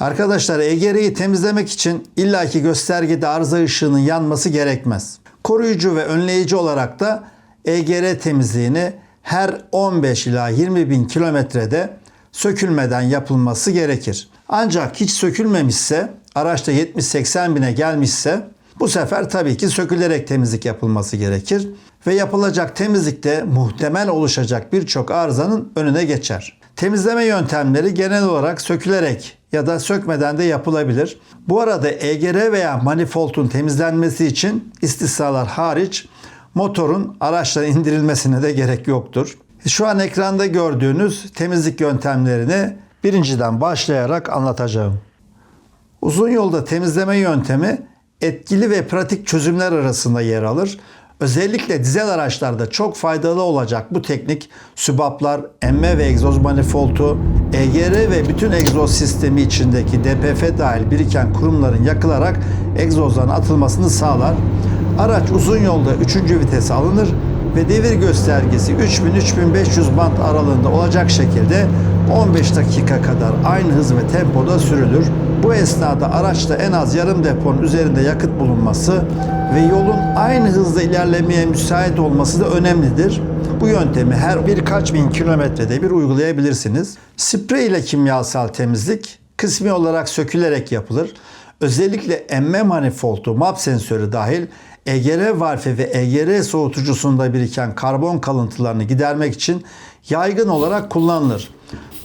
Arkadaşlar EGR'yi temizlemek için illaki göstergede arıza ışığının yanması gerekmez. Koruyucu ve önleyici olarak da EGR temizliğini her 15 ila 20 bin kilometrede sökülmeden yapılması gerekir. Ancak hiç sökülmemişse, araçta 70-80 bine gelmişse bu sefer tabii ki sökülerek temizlik yapılması gerekir ve yapılacak temizlikte muhtemel oluşacak birçok arızanın önüne geçer. Temizleme yöntemleri genel olarak sökülerek ya da sökmeden de yapılabilir. Bu arada EGR veya manifoldun temizlenmesi için istisnalar hariç motorun araçtan indirilmesine de gerek yoktur. Şu an ekranda gördüğünüz temizlik yöntemlerini birinciden başlayarak anlatacağım. Uzun yolda temizleme yöntemi etkili ve pratik çözümler arasında yer alır. Özellikle dizel araçlarda çok faydalı olacak bu teknik sübaplar, emme ve egzoz manifoldu, EGR ve bütün egzoz sistemi içindeki DPF dahil biriken kurumların yakılarak egzozdan atılmasını sağlar. Araç uzun yolda 3. vitese alınır ve devir göstergesi 3000-3500 band aralığında olacak şekilde 15 dakika kadar aynı hız ve tempoda sürülür. Bu esnada araçta en az yarım deponun üzerinde yakıt bulunması ve yolun aynı hızda ilerlemeye müsait olması da önemlidir. Bu yöntemi her birkaç bin kilometrede bir uygulayabilirsiniz. Sprey ile kimyasal temizlik kısmi olarak sökülerek yapılır. Özellikle emme manifoldu, map sensörü dahil EGR valfi ve EGR soğutucusunda biriken karbon kalıntılarını gidermek için yaygın olarak kullanılır.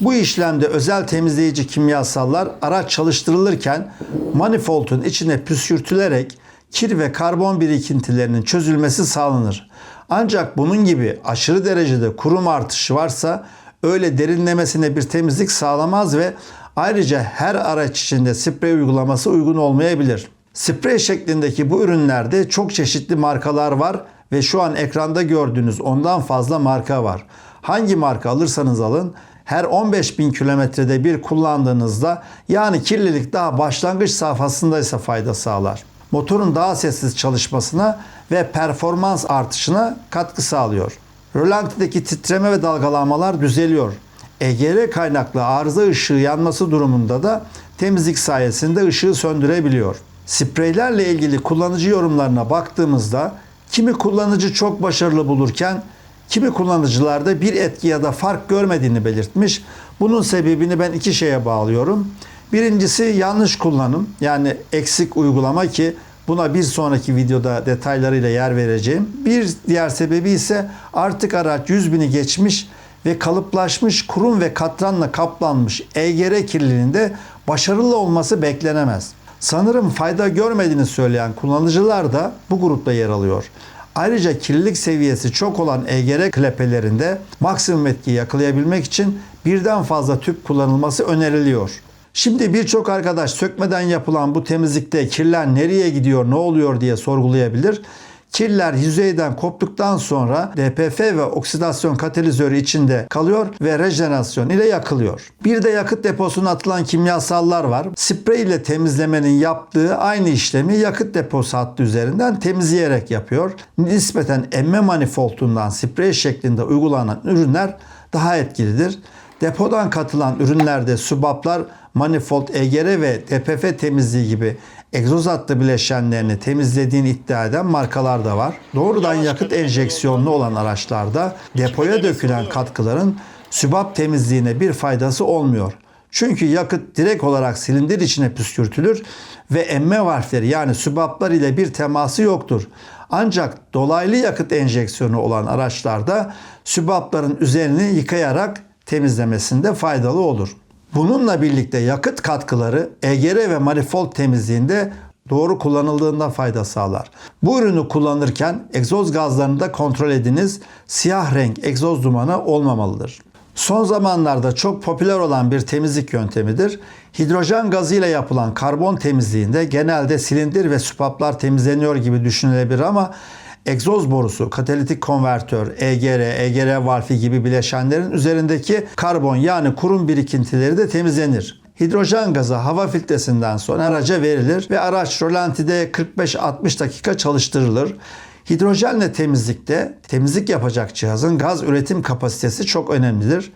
Bu işlemde özel temizleyici kimyasallar araç çalıştırılırken manifoldun içine püskürtülerek kir ve karbon birikintilerinin çözülmesi sağlanır. Ancak bunun gibi aşırı derecede kurum artışı varsa öyle derinlemesine bir temizlik sağlamaz ve ayrıca her araç içinde sprey uygulaması uygun olmayabilir. Sprey şeklindeki bu ürünlerde çok çeşitli markalar var ve şu an ekranda gördüğünüz ondan fazla marka var. Hangi marka alırsanız alın her 15 bin kilometrede bir kullandığınızda yani kirlilik daha başlangıç safhasındaysa fayda sağlar. Motorun daha sessiz çalışmasına ve performans artışına katkı sağlıyor. Rölantideki titreme ve dalgalanmalar düzeliyor. EGR kaynaklı arıza ışığı yanması durumunda da temizlik sayesinde ışığı söndürebiliyor. Spreylerle ilgili kullanıcı yorumlarına baktığımızda kimi kullanıcı çok başarılı bulurken kimi kullanıcılarda bir etki ya da fark görmediğini belirtmiş. Bunun sebebini ben iki şeye bağlıyorum. Birincisi yanlış kullanım yani eksik uygulama ki buna bir sonraki videoda detaylarıyla yer vereceğim. Bir diğer sebebi ise artık araç 100 bini geçmiş ve kalıplaşmış kurum ve katranla kaplanmış EGR kirliliğinde başarılı olması beklenemez. Sanırım fayda görmediğini söyleyen kullanıcılar da bu grupta yer alıyor. Ayrıca kirlilik seviyesi çok olan EGR klepelerinde maksimum etkiyi yakalayabilmek için birden fazla tüp kullanılması öneriliyor. Şimdi birçok arkadaş sökmeden yapılan bu temizlikte kirler nereye gidiyor, ne oluyor diye sorgulayabilir. Kirler yüzeyden koptuktan sonra DPF ve oksidasyon katalizörü içinde kalıyor ve rejenerasyon ile yakılıyor. Bir de yakıt deposuna atılan kimyasallar var. Sprey ile temizlemenin yaptığı aynı işlemi yakıt deposu hattı üzerinden temizleyerek yapıyor. Nispeten emme manifoldundan sprey şeklinde uygulanan ürünler daha etkilidir. Depodan katılan ürünlerde subaplar, manifold, EGR ve DPF temizliği gibi egzoz hattı bileşenlerini temizlediğini iddia eden markalar da var. Doğrudan yakıt enjeksiyonlu olan araçlarda depoya dökülen katkıların sübap temizliğine bir faydası olmuyor. Çünkü yakıt direkt olarak silindir içine püskürtülür ve emme valfleri yani sübaplar ile bir teması yoktur. Ancak dolaylı yakıt enjeksiyonu olan araçlarda sübapların üzerini yıkayarak temizlemesinde faydalı olur. Bununla birlikte yakıt katkıları EGR ve manifold temizliğinde doğru kullanıldığında fayda sağlar. Bu ürünü kullanırken egzoz gazlarını da kontrol ediniz. Siyah renk egzoz dumanı olmamalıdır. Son zamanlarda çok popüler olan bir temizlik yöntemidir. Hidrojen gazıyla yapılan karbon temizliğinde genelde silindir ve süpaplar temizleniyor gibi düşünülebilir ama egzoz borusu, katalitik konvertör, EGR, EGR valfi gibi bileşenlerin üzerindeki karbon yani kurum birikintileri de temizlenir. Hidrojen gazı hava filtresinden sonra araca verilir ve araç rolantide 45-60 dakika çalıştırılır. Hidrojenle temizlikte temizlik yapacak cihazın gaz üretim kapasitesi çok önemlidir.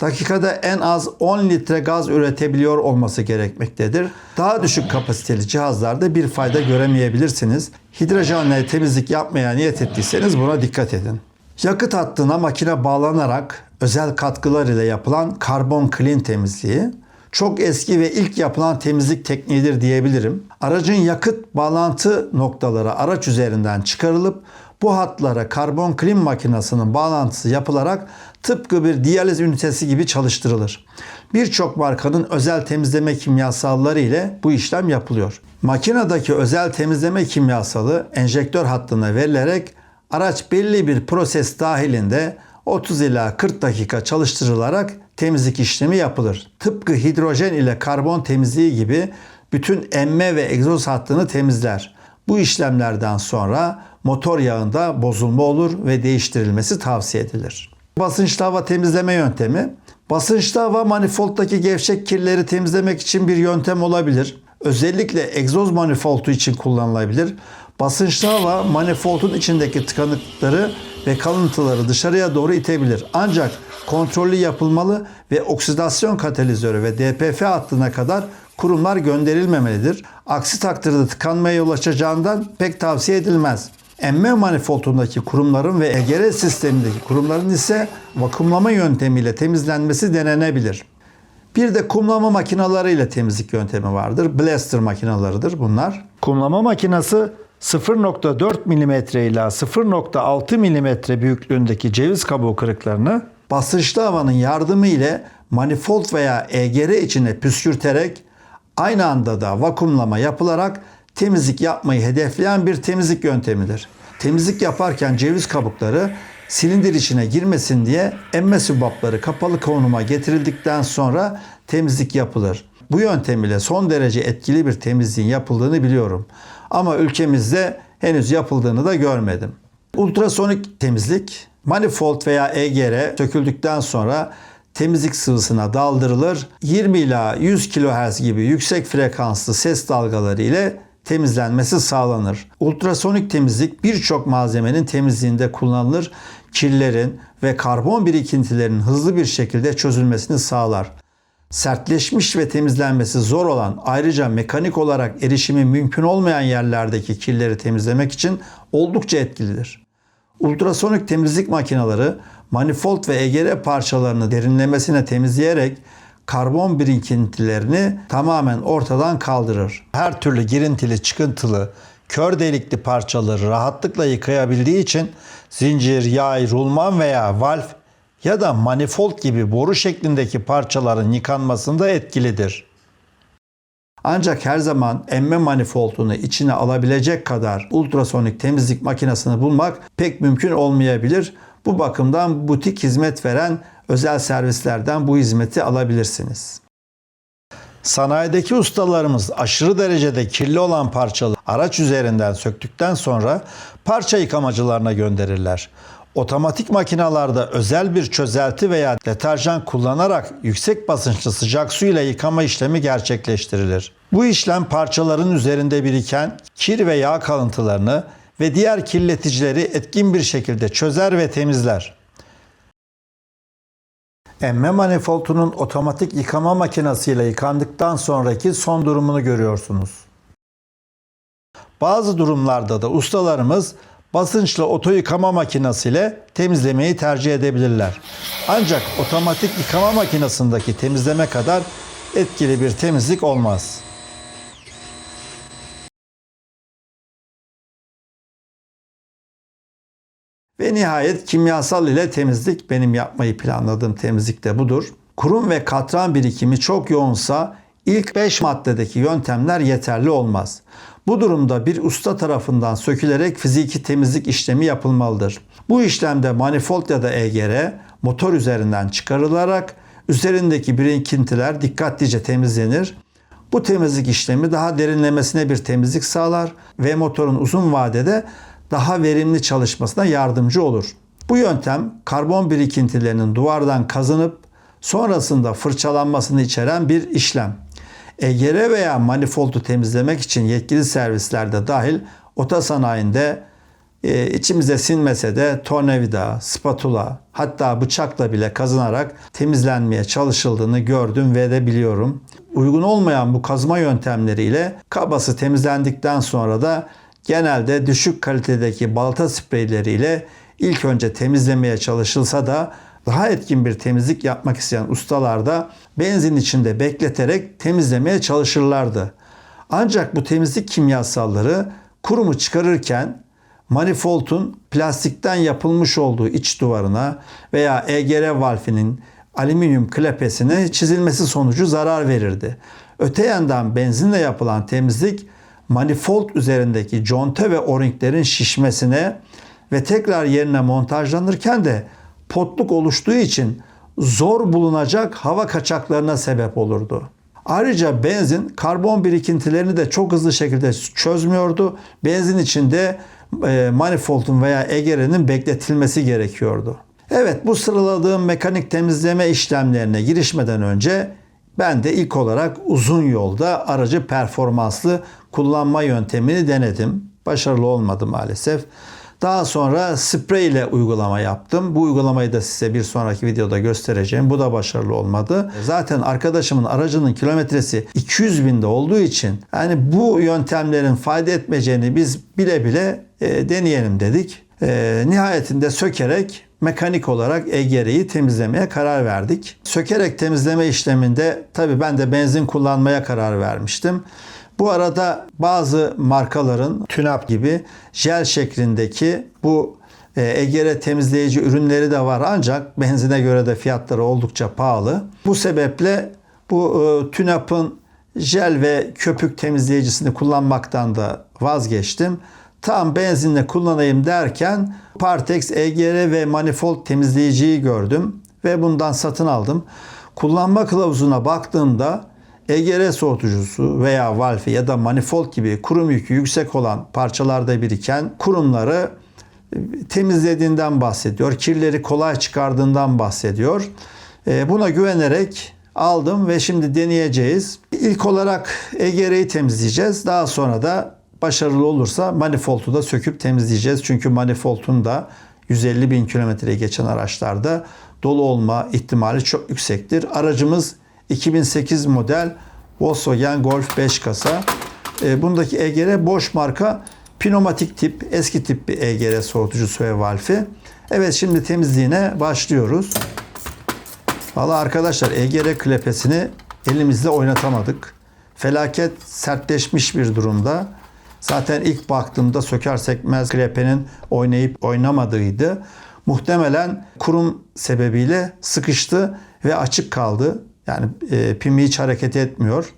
Dakikada en az 10 litre gaz üretebiliyor olması gerekmektedir. Daha düşük kapasiteli cihazlarda bir fayda göremeyebilirsiniz. Hidrojenle temizlik yapmaya niyet ettiyseniz buna dikkat edin. Yakıt hattına makine bağlanarak özel katkılar ile yapılan karbon clean temizliği çok eski ve ilk yapılan temizlik tekniğidir diyebilirim. Aracın yakıt bağlantı noktaları araç üzerinden çıkarılıp bu hatlara karbon clean makinesinin bağlantısı yapılarak tıpkı bir diyaliz ünitesi gibi çalıştırılır. Birçok markanın özel temizleme kimyasalları ile bu işlem yapılıyor. Makinedeki özel temizleme kimyasalı enjektör hattına verilerek araç belli bir proses dahilinde 30 ila 40 dakika çalıştırılarak temizlik işlemi yapılır. Tıpkı hidrojen ile karbon temizliği gibi bütün emme ve egzoz hattını temizler. Bu işlemlerden sonra motor yağında bozulma olur ve değiştirilmesi tavsiye edilir. Basınçlı hava temizleme yöntemi Basınçlı hava manifolddaki gevşek kirleri temizlemek için bir yöntem olabilir. Özellikle egzoz manifoldu için kullanılabilir. Basınçlı hava manifoldun içindeki tıkanıkları ve kalıntıları dışarıya doğru itebilir. Ancak kontrollü yapılmalı ve oksidasyon katalizörü ve DPF hattına kadar kurumlar gönderilmemelidir. Aksi takdirde tıkanmaya yol açacağından pek tavsiye edilmez. Emme manifoldundaki kurumların ve EGR sistemindeki kurumların ise vakumlama yöntemiyle temizlenmesi denenebilir. Bir de kumlama makinaları ile temizlik yöntemi vardır. Blaster makinalarıdır bunlar. Kumlama makinesi 0.4 mm ile 0.6 mm büyüklüğündeki ceviz kabuğu kırıklarını basınçlı havanın yardımı ile manifold veya EGR içine püskürterek aynı anda da vakumlama yapılarak temizlik yapmayı hedefleyen bir temizlik yöntemidir. Temizlik yaparken ceviz kabukları silindir içine girmesin diye emme sübapları kapalı konuma getirildikten sonra temizlik yapılır. Bu yöntem ile son derece etkili bir temizliğin yapıldığını biliyorum. Ama ülkemizde henüz yapıldığını da görmedim. Ultrasonik temizlik, manifold veya EGR söküldükten sonra temizlik sıvısına daldırılır. 20 ila 100 kHz gibi yüksek frekanslı ses dalgaları ile temizlenmesi sağlanır. Ultrasonik temizlik birçok malzemenin temizliğinde kullanılır. Kirlerin ve karbon birikintilerinin hızlı bir şekilde çözülmesini sağlar. Sertleşmiş ve temizlenmesi zor olan ayrıca mekanik olarak erişimi mümkün olmayan yerlerdeki kirleri temizlemek için oldukça etkilidir. Ultrasonik temizlik makineleri manifold ve EGR parçalarını derinlemesine temizleyerek karbon birikintilerini tamamen ortadan kaldırır. Her türlü girintili, çıkıntılı, kör delikli parçaları rahatlıkla yıkayabildiği için zincir, yay, rulman veya valf ya da manifold gibi boru şeklindeki parçaların yıkanmasında etkilidir. Ancak her zaman emme manifoldunu içine alabilecek kadar ultrasonik temizlik makinesini bulmak pek mümkün olmayabilir. Bu bakımdan butik hizmet veren özel servislerden bu hizmeti alabilirsiniz. Sanayideki ustalarımız aşırı derecede kirli olan parçaları araç üzerinden söktükten sonra parça yıkamacılarına gönderirler. Otomatik makinalarda özel bir çözelti veya deterjan kullanarak yüksek basınçlı sıcak su ile yıkama işlemi gerçekleştirilir. Bu işlem parçaların üzerinde biriken kir ve yağ kalıntılarını ve diğer kirleticileri etkin bir şekilde çözer ve temizler. Emme manifoldunun otomatik yıkama makinesiyle yıkandıktan sonraki son durumunu görüyorsunuz. Bazı durumlarda da ustalarımız basınçlı oto yıkama makinesiyle temizlemeyi tercih edebilirler. Ancak otomatik yıkama makinesindeki temizleme kadar etkili bir temizlik olmaz. Ve nihayet kimyasal ile temizlik benim yapmayı planladığım temizlik de budur. Kurum ve katran birikimi çok yoğunsa ilk 5 maddedeki yöntemler yeterli olmaz. Bu durumda bir usta tarafından sökülerek fiziki temizlik işlemi yapılmalıdır. Bu işlemde manifold ya da EGR motor üzerinden çıkarılarak üzerindeki birikintiler dikkatlice temizlenir. Bu temizlik işlemi daha derinlemesine bir temizlik sağlar ve motorun uzun vadede daha verimli çalışmasına yardımcı olur. Bu yöntem karbon birikintilerinin duvardan kazınıp sonrasında fırçalanmasını içeren bir işlem. EGR veya manifoldu temizlemek için yetkili servislerde dahil ota sanayinde e, içimize sinmese de tornavida, spatula hatta bıçakla bile kazınarak temizlenmeye çalışıldığını gördüm ve de biliyorum. Uygun olmayan bu kazma yöntemleriyle kabası temizlendikten sonra da genelde düşük kalitedeki balta spreyleriyle ilk önce temizlemeye çalışılsa da daha etkin bir temizlik yapmak isteyen ustalar da benzin içinde bekleterek temizlemeye çalışırlardı. Ancak bu temizlik kimyasalları kurumu çıkarırken manifoldun plastikten yapılmış olduğu iç duvarına veya EGR valfinin alüminyum klepesine çizilmesi sonucu zarar verirdi. Öte yandan benzinle yapılan temizlik manifold üzerindeki conta ve o-ringlerin şişmesine ve tekrar yerine montajlanırken de potluk oluştuğu için zor bulunacak hava kaçaklarına sebep olurdu. Ayrıca benzin karbon birikintilerini de çok hızlı şekilde çözmüyordu. Benzin içinde e, manifoldun veya egerenin bekletilmesi gerekiyordu. Evet bu sıraladığım mekanik temizleme işlemlerine girişmeden önce ben de ilk olarak uzun yolda aracı performanslı kullanma yöntemini denedim. Başarılı olmadı maalesef. Daha sonra sprey ile uygulama yaptım. Bu uygulamayı da size bir sonraki videoda göstereceğim. Bu da başarılı olmadı. Zaten arkadaşımın aracının kilometresi 200 binde olduğu için yani bu yöntemlerin fayda etmeyeceğini biz bile bile e, deneyelim dedik. E, nihayetinde sökerek mekanik olarak EGR'yi temizlemeye karar verdik. Sökerek temizleme işleminde tabii ben de benzin kullanmaya karar vermiştim. Bu arada bazı markaların TÜNAP gibi jel şeklindeki bu e, EGR temizleyici ürünleri de var ancak benzine göre de fiyatları oldukça pahalı. Bu sebeple bu e, TÜNAP'ın jel ve köpük temizleyicisini kullanmaktan da vazgeçtim. Tam benzinle kullanayım derken Partex EGR ve manifold temizleyiciyi gördüm ve bundan satın aldım. Kullanma kılavuzuna baktığımda EGR soğutucusu veya valfi ya da manifold gibi kurum yükü yüksek olan parçalarda biriken kurumları e, temizlediğinden bahsediyor. Kirleri kolay çıkardığından bahsediyor. E, Buna güvenerek aldım ve şimdi deneyeceğiz. İlk olarak EGR'yi temizleyeceğiz. Daha sonra da başarılı olursa manifoldu da söküp temizleyeceğiz. Çünkü manifoldun da 150 bin kilometreyi geçen araçlarda dolu olma ihtimali çok yüksektir. Aracımız 2008 model Volkswagen Golf 5 kasa. E, bundaki EGR boş marka pneumatik tip, eski tip bir EGR soğutucusu ve valfi. Evet şimdi temizliğine başlıyoruz. Valla arkadaşlar EGR klepesini elimizle oynatamadık. Felaket sertleşmiş bir durumda. Zaten ilk baktığımda söker sekmez klepenin oynayıp oynamadığıydı. Muhtemelen kurum sebebiyle sıkıştı ve açık kaldı. Yani e, pimi hiç hareket etmiyor.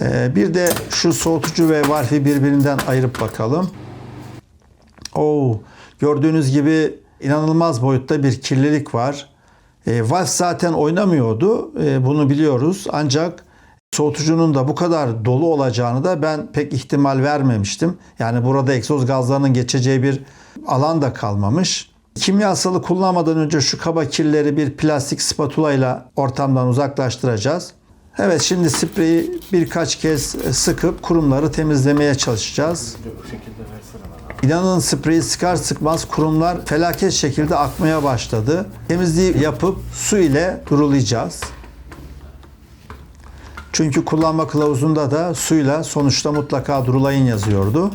E, bir de şu soğutucu ve valfi birbirinden ayırıp bakalım. Oo, gördüğünüz gibi inanılmaz boyutta bir kirlilik var. E, valf zaten oynamıyordu. E, bunu biliyoruz. Ancak soğutucunun da bu kadar dolu olacağını da ben pek ihtimal vermemiştim. Yani burada egzoz gazlarının geçeceği bir alan da kalmamış. Kimyasalı kullanmadan önce şu kaba kirleri bir plastik spatula ile ortamdan uzaklaştıracağız. Evet şimdi spreyi birkaç kez sıkıp kurumları temizlemeye çalışacağız. İnanın spreyi sıkar sıkmaz kurumlar felaket şekilde akmaya başladı. Temizliği yapıp su ile durulayacağız. Çünkü kullanma kılavuzunda da suyla sonuçta mutlaka durulayın yazıyordu.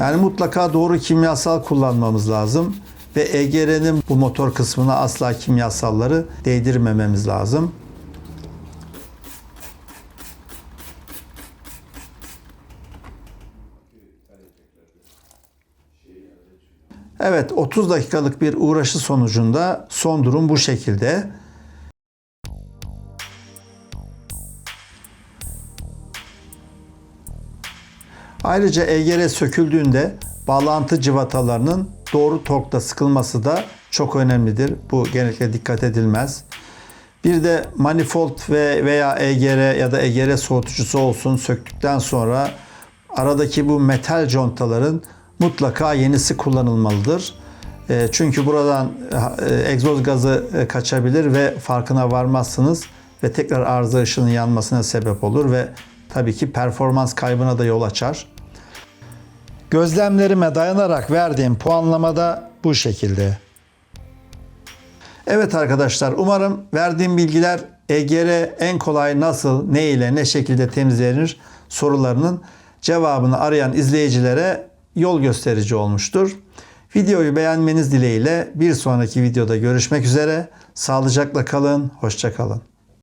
Yani mutlaka doğru kimyasal kullanmamız lazım ve EGR'nin bu motor kısmına asla kimyasalları değdirmememiz lazım. Evet 30 dakikalık bir uğraşı sonucunda son durum bu şekilde. Ayrıca EGR söküldüğünde bağlantı cıvatalarının doğru torkta sıkılması da çok önemlidir. Bu genellikle dikkat edilmez. Bir de manifold ve veya EGR ya da EGR soğutucusu olsun söktükten sonra aradaki bu metal contaların mutlaka yenisi kullanılmalıdır. E, Çünkü buradan e, egzoz gazı e, kaçabilir ve farkına varmazsınız ve tekrar arıza ışığının yanmasına sebep olur ve tabii ki performans kaybına da yol açar. Gözlemlerime dayanarak verdiğim puanlamada bu şekilde. Evet arkadaşlar umarım verdiğim bilgiler EGR en kolay nasıl, ne ile, ne şekilde temizlenir sorularının cevabını arayan izleyicilere yol gösterici olmuştur. Videoyu beğenmeniz dileğiyle bir sonraki videoda görüşmek üzere. Sağlıcakla kalın, hoşça kalın.